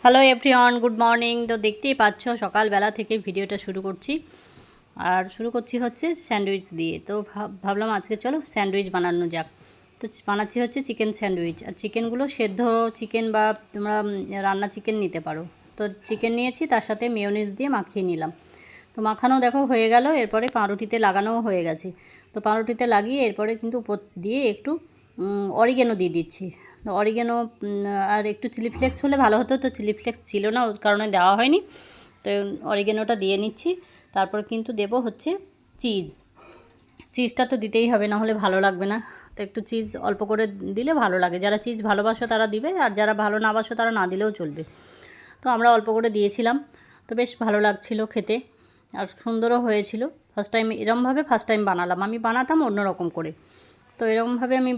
Hello everyone good morning তো দেখতেই পাচ্ছ, সকালবেলা থেকে ভিডিওটা শুরু করছি। আর শুরু করছি হচ্ছে স্যান্ডউইচ দিয়ে। তো ভাব- ভাবলাম আজকে চলো স্যান্ডউইচ বানানো যাক। তো বানাচ্ছি হচ্ছে চিকেন স্যান্ডউইচ। আর চিকেনগুলো সেদ্ধ চিকেন বা তোমরা রান্না চিকেন নিতে পারো। তো চিকেন নিয়েছি, তার সাথে মেয়োনিজ দিয়ে মাখিয়ে নিলাম। তো মাখানো দেখো হয়ে গেল, এরপরে পাউরুটিতে লাগানোও হয়ে গেছে। তো পাউরুটিতে লাগিয়ে এরপরে কিন্তু উপর দিয়ে একটু অরিগেনো দিয়ে দিচ্ছি। অরিগেনো আর একটু চিলি ফ্লেক্স হলে ভালো হতো। তো চিলি ফ্লেক্স ছিল না, ওর কারণে দেওয়া হয়নি। তো অরিগেনোটা দিয়ে নিচ্ছি। তারপর কিন্তু দেবো হচ্ছে চিজ চিজটা তো দিতেই হবে, না হলে ভালো লাগবে না। তো একটু চিজ অল্প করে দিলে ভালো লাগে। যারা চিজ ভালোবাসো তারা দিবে, আর যারা ভালো না বাসো তারা না দিলেও চলবে। তো আমরা অল্প করে দিয়েছিলাম। তো বেশ ভালো লাগছিল খেতে। আর সুন্দরও হয়েছিল। ফার্স্ট টাইম এরমভাবে ফার্স্ট টাইম বানালাম। আমি বানাতাম অন্যরকম করে। তো এরকমভাবে আমি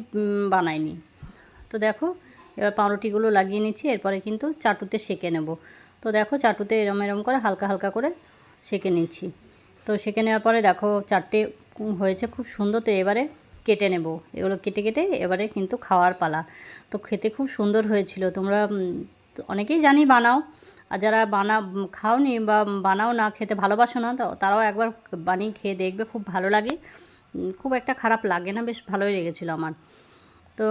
বানাইনি। তো দেখো, এবার পাউরুটিগুলো লাগিয়ে নিচ্ছি, এরপরে কিন্তু চাটুতে সেঁকে নেব। তো দেখো, চাটুতে এরম এরম করে হালকা হালকা করে সেঁকে নিচ্ছি। তো সেঁকে নেওয়ার পরে দেখো, চারটে হয়েছে খুব সুন্দর, তো এবারে কেটে নেব। এগুলো কেটে কেটে এবারে কিন্তু খাওয়ার পালা। তো খেতে খুব সুন্দর হয়েছিল। তোমরা অনেকেই জানি বানাও। আর যারা বানা, খাওনি বা বানাও না, খেতে ভালোবাসো না, তো তারাও একবার বানিয়ে খেয়ে দেখবে, খুব ভালো লাগে। খুব একটা খারাপ লাগে না, বেশ ভালোই লেগেছিলো আমার। তো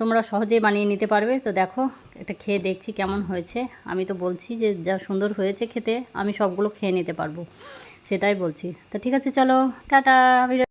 তোমরা সহজেই বানিয়ে নিতে পারবে। তো দেখো, এটা খেয়ে দেখছি কেমন হয়েছে। আমি তো বলছি যে, যা সুন্দর হয়েছে খেতে, আমি সবগুলো খেয়ে নিতে পারব। সেটাই বলছি। তো ঠিক আছে, চলো, টাটা ভিডিও